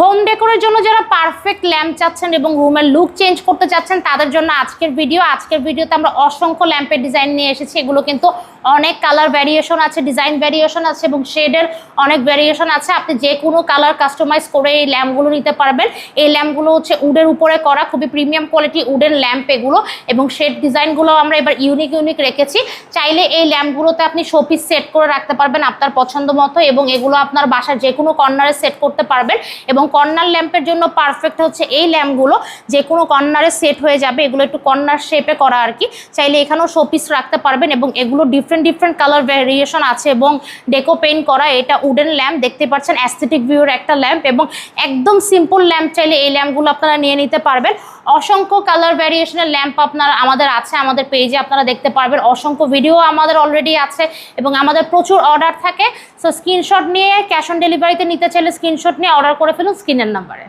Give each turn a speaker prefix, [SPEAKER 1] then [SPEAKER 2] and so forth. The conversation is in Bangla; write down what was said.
[SPEAKER 1] হোম ডেকোরের জন্য যারা পারফেক্ট ল্যাম্প চাচ্ছেন এবং রুমের লুক চেঞ্জ করতে চাচ্ছেন, তাদের জন্য আজকের ভিডিও আজকের ভিডিওতে আমরা অসংখ্য ল্যাম্পের ডিজাইন নিয়ে এসেছি। এগুলো কিন্তু অনেক কালার ভ্যারিয়েশন আছে ডিজাইন ভ্যারিয়েশন আছে এবং শেডের অনেক ভ্যারিয়েশন আছে। আপনি যে কোনো কালার কাস্টমাইজ করে এই ল্যাম্পগুলো নিতে পারবেন। এই ল্যাম্পগুলো হচ্ছে উডের উপরে করা, খুবই প্রিমিয়াম কোয়ালিটি উডেন ল্যাম্প এগুলো এবং শেড ডিজাইনগুলো আমরা এবার ইউনিক ইউনিক রেখেছি। চাইলে এই ল্যাম্পগুলোতে আপনি শোপিস সেট করে রাখতে পারবেন আপনার পছন্দ মতো এবং এগুলো আপনার বাসার যে কোনো কর্নারে সেট করতে পারবেন এবং কর্নার ল্যাম্পের জন্য পারফেক্ট হচ্ছে এই ল্যাম্পগুলো। যে কোনো কর্নারে সেট হয়ে যাবে, এগুলো একটু কর্নার শেপে করা আর কি। চাইলে এখানেও শোপিস রাখতে পারবেন এবং এগুলো ডিফারেন্ট ডিফারেন্ট কালার ভ্যারিয়েশন আছে এবং ডেকো পেইন্ট করা, এটা উডেন ল্যাম্প দেখতে পাচ্ছেন অ্যাস্থেটিক ভিউর একটা ল্যাম্প এবং একদম সিম্পল ল্যাম্প চাইলে এই ল্যাম্পগুলো আপনারা নিয়ে নিতে পারবেন। অসংখ্য কালার ভ্যারিয়েশনের ল্যাম্প আপনারা আমাদের আছে, আমাদের পেজে আপনারা দেখতে পারবেন। অসংখ্য ভিডিও আমাদের অলরেডি আছে এবং আমাদের প্রচুর অর্ডার থাকে। সো স্ক্রিনশট নিয়ে ক্যাশ অন ডেলিভারিতে নিতে চাইলে স্ক্রিনশট নিয়ে অর্ডার করে ফেলুন। স্ক্রিনের নাম্বারে।